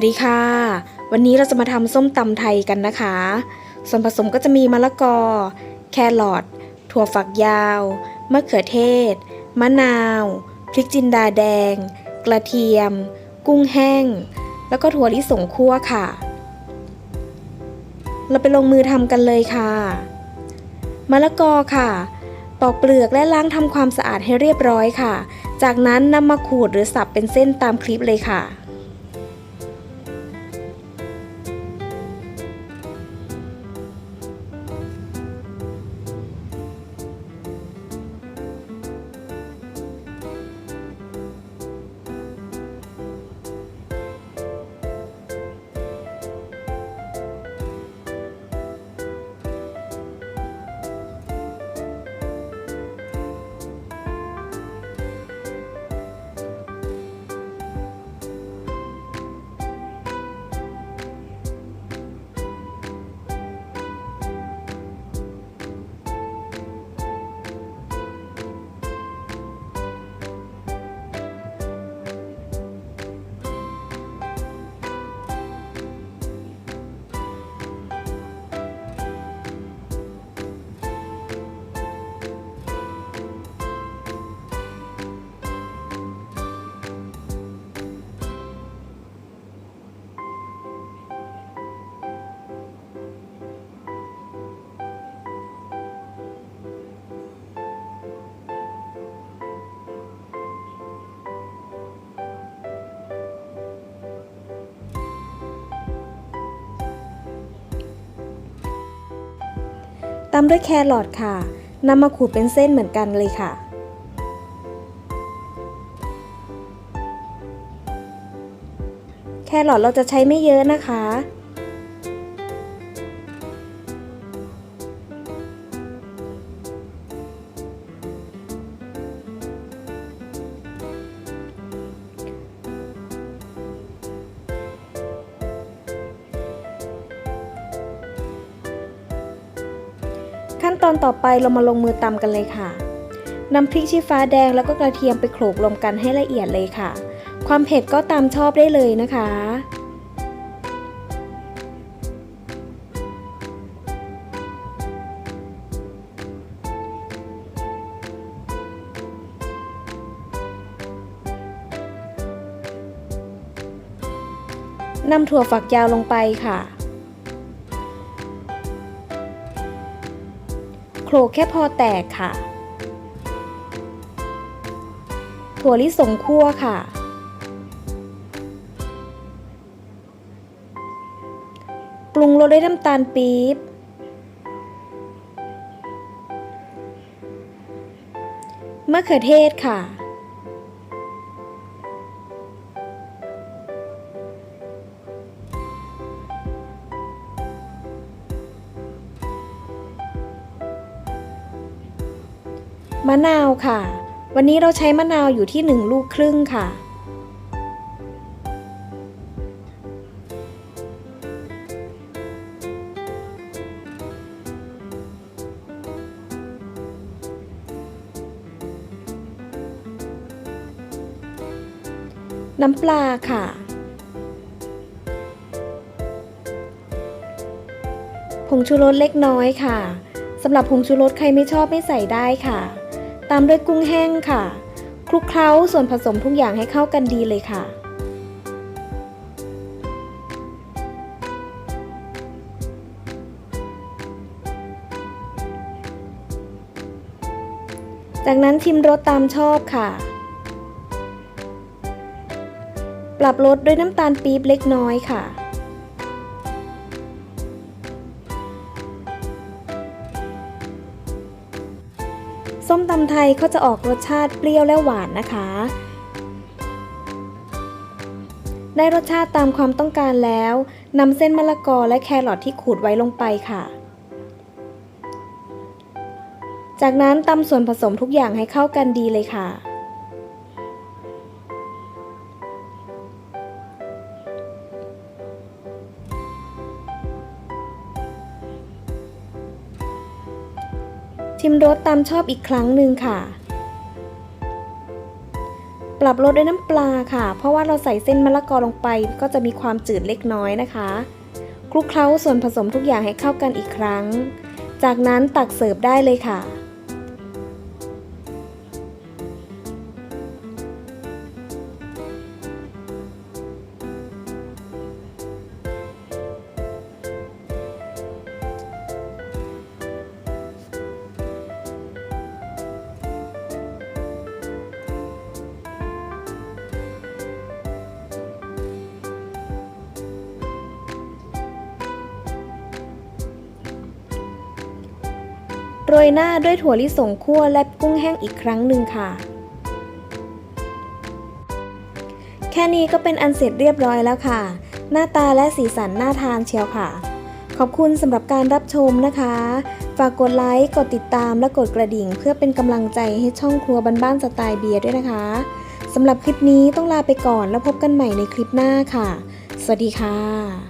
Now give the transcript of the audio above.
วัสดีค่ะ วันนี้เราจะมาทำส้มตำไทยกันนะคะ ส่วนผสมก็จะมีมะละกอ แครอทถั่วฝักยาวมะเขือเทศ มะนาว พริกจินดาแดง กระเทียม กุ้งแห้ง แล้วก็ถั่วลิสงคั่วค่ะ เราไปลงมือทำกันเลยค่ะมะละกอค่ะปอกเปลือกและล้างทำความสะอาดให้เรียบร้อยค่ะ จากนั้นนำมาขูดหรือสับเป็นเส้นตามคลิปเลยค่ะามด้วยแครอทค่ะนำมาขูดเป็นเส้นเหมือนกันเลยค่ะ แครอทเราจะใช้ไม่เยอะนะคะ ขั้นตอนต่อไปเรามาลงมือตำกันเลยค่ะนำพริกชี้ฟ้าแดงแล้วก็กระเทียมไปโขลกรวมกันให้ละเอียดเลยค่ะ ความเผ็ดก็ตามชอบได้เลยนะคะ นำถั่วฝักยาวลงไปค่ะ ลกแค่พอแตกค่ะ ถั่วลิสงคั่วค่ะ ปรุงรสด้วยน้ำตาลปี๊บ มะเขือเทศค่ะ มะนาวค่ะ วันนี้เราใช้มะนาวอยู่ที่ 1 ลูกครึ่งค่ะ น้ำปลาค่ะผงชูรสเล็กน้อยค่ะสำหรับผงชูรสใครไม่ชอบไม่ใส่ได้ค่ะ ตามด้วยกุ้งแห้งค่ะ คลุกเคล้าส่วนผสมทุกอย่างให้เข้ากันดีเลยค่ะ จากนั้นชิมรสตามชอบค่ะ ปรับรสด้วยน้ำตาลปี๊บเล็กน้อยค่ะ ส้มตำไทยเขาจะออกรสชาติเปรี้ยวและหวานนะคะ ได้รสชาติตามความต้องการแล้วนำเส้นมะละกอและแครอทที่ขูดไว้ลงไปค่ะ จากนั้นตำส่วนผสมทุกอย่างให้เข้ากันดีเลยค่ะ ชิมรสตามชอบอีกครั้งหนึ่งค่ะ ปรับรสด้วยน้ำปลาค่ะ เพราะว่าเราใส่เส้นมะละกอลงไปก็จะมีความจืดเล็กน้อยนะคะ คลุกเคล้าส่วนผสมทุกอย่างให้เข้ากันอีกครั้ง จากนั้นตักเสิร์ฟได้เลยค่ะ โรยหน้าด้วยถั่วลิสงคั่วและกุ้งแห้งอีกครั้งหนึ่งค่ะ แค่นี้ก็เป็นอันเสร็จเรียบร้อยแล้วค่ะ หน้าตาและสีสันน่าทานเชียวค่ะ ขอบคุณสำหรับการรับชมนะคะ ฝากกดไลค์ กดติดตามและกดกระดิ่ง เพื่อเป็นกำลังใจให้ช่องครัวบ้านๆสไตล์เบียร์ด้วยนะคะสำหรับคลิปนี้ต้องลาไปก่อนแล้วพบกันใหม่ในคลิปหน้าค่ะ สวัสดีค่ะ